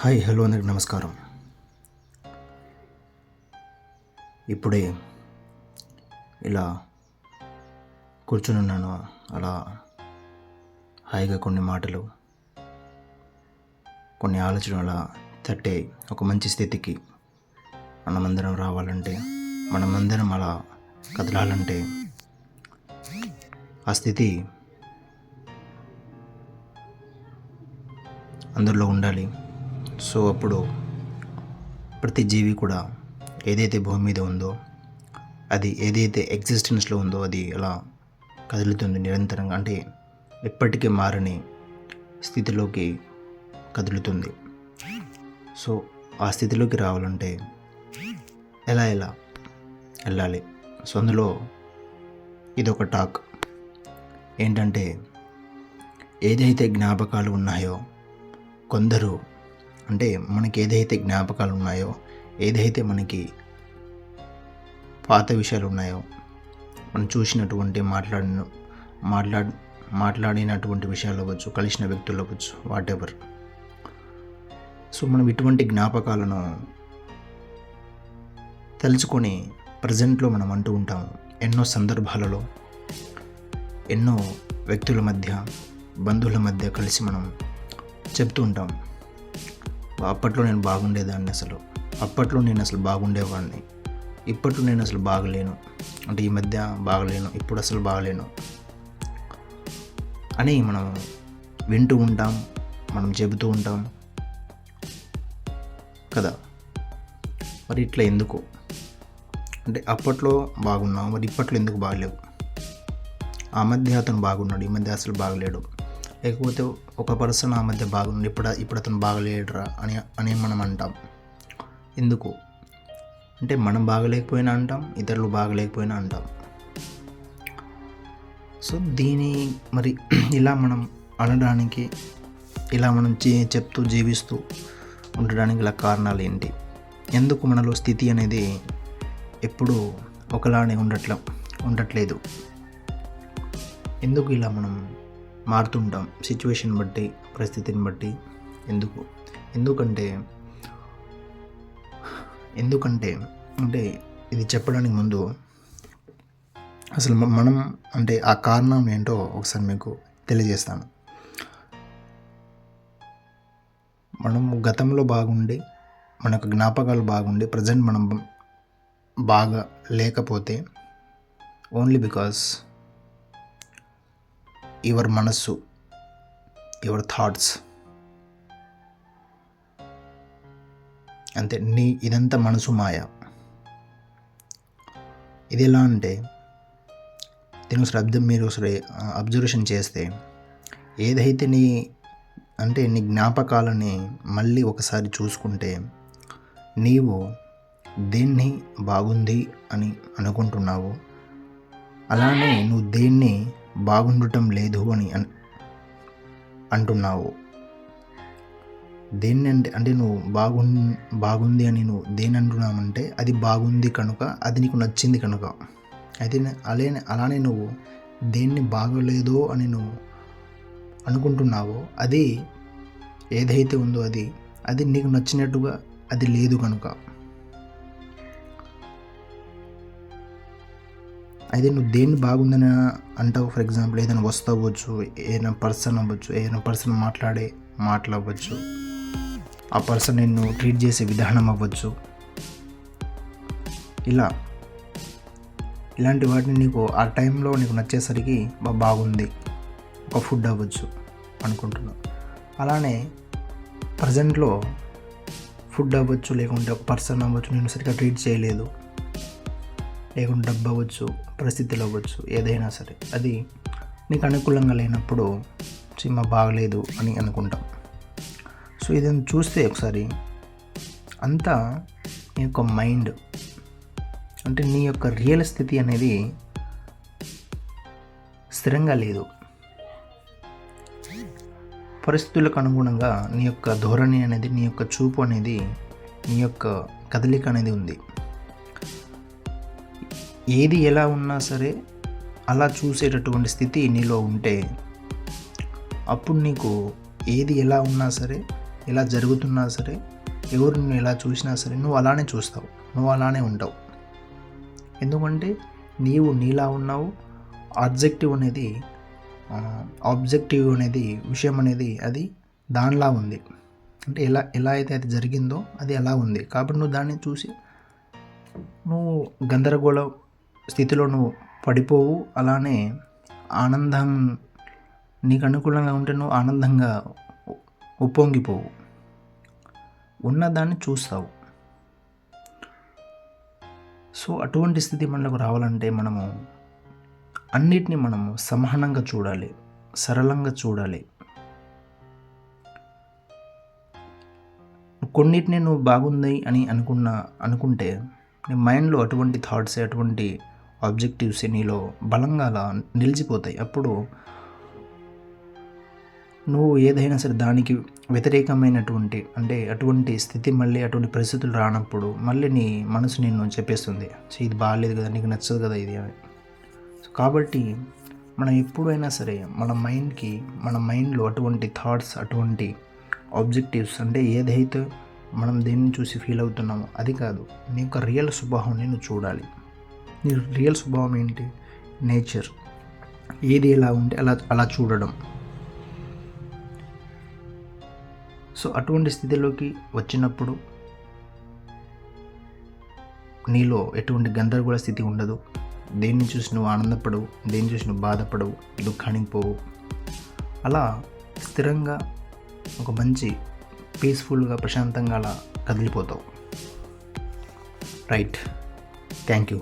Hi hello అందరికి నమస్కారం. ఇప్పుడే ఇలా కూర్చుని ఉన్నాను. అలా హాయిగా కొన్ని మాటలు కొన్ని ఆలోచనలు అలా తట్టే ఒక మంచి స్థితికి మనమందరం రావాలంటే మనమందరం అలా కదలాలంటే ఆ స్థితి అందరిలో ఉండాలి. సో అప్పుడు ప్రతి జీవి కూడా ఏదైతే భూమి మీద ఉందో అది ఏదైతే ఎగ్జిస్టెన్స్లో ఉందో అది అలా కదులుతుంది నిరంతరంగా. అంటే ఎప్పటికీ మారని స్థితిలోకి కదులుతుంది. సో ఆ స్థితిలోకి రావాలంటే ఎలా ఎలా వెళ్ళాలి? సో అందులో ఇదొక టాక్. ఏంటంటే ఏదైతే జ్ఞాపకాలు ఉన్నాయో కొందరు అంటే మనకి ఏదైతే జ్ఞాపకాలు ఉన్నాయో ఏదైతే మనకి పాత విషయాలు ఉన్నాయో మనం చూసినటువంటి మాట్లాడిన మాట్లాడ మాట్లాడినటువంటి విషయాలు అవ్వచ్చు కలిసిన వ్యక్తులు అవ్వచ్చు వాట్ ఎవర్ సో మనం ఇటువంటి జ్ఞాపకాలను తలుచుకొని ప్రజెంట్లో మనం అంటూ ఉంటాం. ఎన్నో సందర్భాలలో ఎన్నో వ్యక్తుల మధ్య బంధువుల మధ్య కలిసి మనం చెప్తూ ఉంటాం. అప్పట్లో నేను బాగుండేదాన్ని అసలు. అప్పట్లో నేను అసలు బాగుండేవాడిని. ఇప్పట్లో నేను అసలు బాగలేను. అంటే ఈ మధ్య బాగలేను. ఇప్పుడు అసలు బాగలేను. అని మనం వింటూ ఉంటాం. మనం చెబుతూ ఉంటాం. కదా? మరి ఇట్లా ఎందుకు? అంటే అప్పట్లో బాగున్నావు. మరి ఇప్పట్లో ఎందుకు బాగలేవు? ఆ మధ్య అతను బాగున్నాడు. ఈ మధ్య అసలు బాగలేడు. లేకపోతే ఒక పర్సన్ ఆ మధ్య బాగుంది ఇప్పుడు ఇప్పుడు అతను బాగలేడురా అని అని మనం అంటాం. ఎందుకు? అంటే మనం బాగలేకపోయినా అంటాం ఇతరులు బాగలేకపోయినా అంటాం. సో దీని మరి ఇలా మనం అనడానికి ఇలా మనం చే- చెప్తూ జీవిస్తూ ఉండడానికి గల కారణాలు ఏంటి? ఎందుకు మనలో స్థితి అనేది ఎప్పుడూ ఒకలానే ఉండట్ల ఉండట్లేదు? ఎందుకు ఇలా మనం మారుతుంటాం సిచ్యువేషన్ బట్టి పరిస్థితిని బట్టి. ఎందుకు? ఎందుకంటే ఎందుకంటే అంటే ఇది చెప్పడానికి ముందు అసలు మనం అంటే ఆ కారణం ఏంటో ఒకసారి మీకు తెలియజేస్తాను. మనం గతంలో బాగుండి మనకు జ్ఞాపకాలు బాగుండి ప్రజెంట్ మనం బాగా లేకపోతే ఓన్లీ బికాస్ యువర్ మనస్సు యువర్ థాట్స్. అంతే నీ ఇదంతా మనసు మాయ. ఇది ఎలా అంటే దీని ఒకసారి అబ్జర్వ్ మీరు ఒకసారి అబ్జర్వేషన్ చేస్తే ఏదైతే నీ అంటే నీ జ్ఞాపకాలని మళ్ళీ ఒకసారి చూసుకుంటే నీవు దేన్ని బాగుంది అని అనుకుంటున్నావు అలానే నువ్వు దేన్ని బాగుండటం లేదు అని అన్- అంటున్నావు. దేన్ని అంటే అంటే నువ్వు బాగు బాగుంది అని నువ్వు దేని అంటున్నామంటే అది బాగుంది కనుక అది నీకు నచ్చింది కనుక. అయితే అలే అలానే అలానే నువ్వు దేన్ని బాగలేదో అని నువ్వు అనుకుంటున్నావో అది ఏదైతే ఉందో అది అది నీకు నచ్చినట్టుగా అది లేదు కనుక. అయితే నువ్వు దేన్ని బాగుందని అంటావు? ఫర్ ఎగ్జాంపుల్ ఏదైనా వస్తువు అవ్వచ్చు ఏదైనా పర్సన్ అవ్వచ్చు ఏదైనా పర్సన్ మాట్లాడే మాటలు అవ్వచ్చు. ఆ పర్సన్ నిన్ను ట్రీట్ చేసే విధానం అవ్వచ్చు. ఇలా. ఇలాంటి వాటిని నీకు ఆ టైంలో నీకు నచ్చేసరికి బాగుంది. ఒక ఫుడ్ అవ్వచ్చు అనుకుంటున్నావు. అలానే ప్రజెంట్లో ఫుడ్ అవ్వచ్చు లేకుంటే ఒక పర్సన్ అవ్వచ్చు నేను సరిగ్గా ట్రీట్ చేయలేదు. లేకుంటే డబ్బు అవ్వచ్చు పరిస్థితులు అవ్వచ్చు ఏదైనా సరే. అది నీకు అనుకూలంగా లేనప్పుడు సినిమా బాగలేదు అని అనుకుంటాం. సో ఇది చూస్తే ఒకసారి అంతా నీ యొక్క మైండ్ అంటే నీ యొక్క రియల్ స్థితి అనేది స్థిరంగా లేదు. పరిస్థితులకు అనుగుణంగా నీ యొక్క ధోరణి అనేది నీ యొక్క చూపు అనేది నీ యొక్క కదలిక అనేది ఉంది. ఏది ఎలా ఉన్నా సరే అలా చూసేటటువంటి స్థితి నీలో ఉంటే అప్పుడు నీకు ఏది ఎలా ఉన్నా సరే ఎలా జరుగుతున్నా సరే ఎవరు నువ్వు ఎలా చూసినా సరే నువ్వు అలానే చూస్తావు నువ్వు అలానే ఉంటావు. ఎందుకంటే నీవు నీలా ఉన్నావు ఆబ్జెక్టివ్ అనేది ఆబ్జెక్టివ్ అనేది విషయం అనేది అది దానిలా ఉంది. అంటే ఎలా ఎలా అయితే అది జరిగిందో అది ఎలా ఉంది. కాబట్టి నువ్వు దాన్ని చూసి నువ్వు గందరగోళం స్థితిలో నువ్వు పడిపోవు. అలానే ఆనందం నీకు అనుకూలంగా ఉంటే నువ్వు ఆనందంగా ఉప్పొంగిపోవు. ఉన్నదాన్ని చూస్తావు. సో అటువంటి స్థితి మనకు రావాలంటే మనము అన్నిటినీ మనము సమానంగా చూడాలి. సరళంగా చూడాలి. కొన్నిటిని నువ్వు బాగుంది అని అనుకున్న అనుకుంటే నీ మైండ్లో అటువంటి థాట్స్ అటువంటి ఆబ్జెక్టివ్స్ నీలో బలంగా అలా నిలిచిపోతాయి. అప్పుడు నువ్వు ఏదైనా సరే దానికి వ్యతిరేకమైనటువంటి అంటే అటువంటి స్థితి మళ్ళీ అటువంటి పరిస్థితులు రానప్పుడు మళ్ళీ నీ మనసు నిన్ను చెప్పేస్తుంది. ఇది బాగాలేదు కదా నీకు నచ్చదు కదా ఇది అని. కాబట్టి మనం ఎప్పుడైనా సరే మన మైండ్కి మన మైండ్లో అటువంటి థాట్స్ అటువంటి ఆబ్జెక్టివ్స్ అంటే ఏదైతే మనం దేన్ని చూసి ఫీల్ అవుతున్నామో అది కాదు నీ యొక్క రియల్ స్వభావాన్ని నువ్వు చూడాలి. నీ రియల్ స్వభావం ఏంటి? నేచర్ ఏది ఎలా ఉంటే అలా అలా చూడడం. సో అటువంటి స్థితిలోకి వచ్చినప్పుడు నీలో ఎటువంటి గందరగోళ స్థితి ఉండదు. దేన్ని చూసి నువ్వు ఆనందపడవు దేన్ని చూసి నువ్వు బాధపడవు దుఃఖానికి పోవు. అలా స్థిరంగా ఒక మంచి పీస్ఫుల్గా ప్రశాంతంగా అలా కదిలిపోతావు. Right thank you